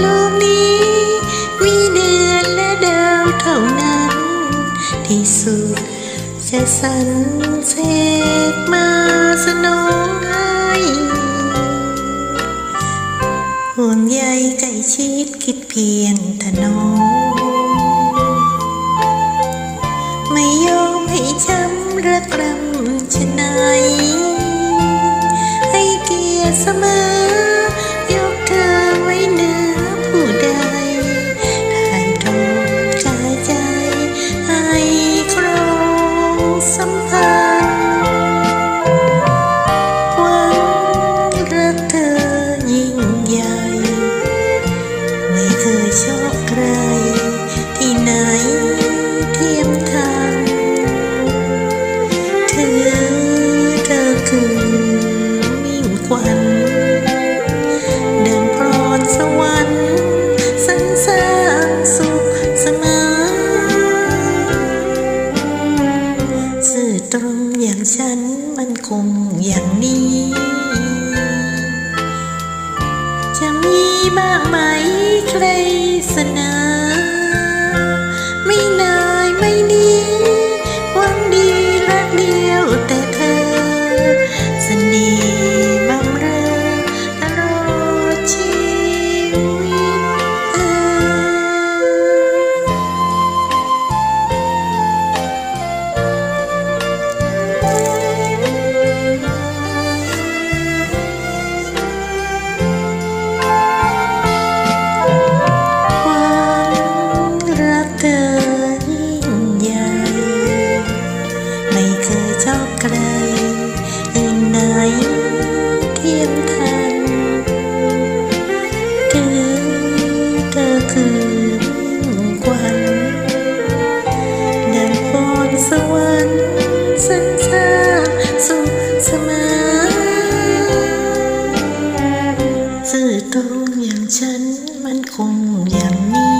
โลกนี้ มีเดือนและดาวเท่านั้น ที่สุดจะสรรเสกมาสนองให้ห่วงใยใกล้ชิดคิดเพียงถนอมไม่ยอมให้ช้ำระกรำชะไหนให้เกียรติเสมอ ชอบใคร ที่ไหนเทียมทาเธอก็คือมิ่งควันดังพรอนสวรรค์สันสางสุขสมอสื่อตรงอย่างฉันมันคงอย่างนี้ มากมายใครสนา สมอซื่อตรงอย่างฉันมันคงอย่างนี้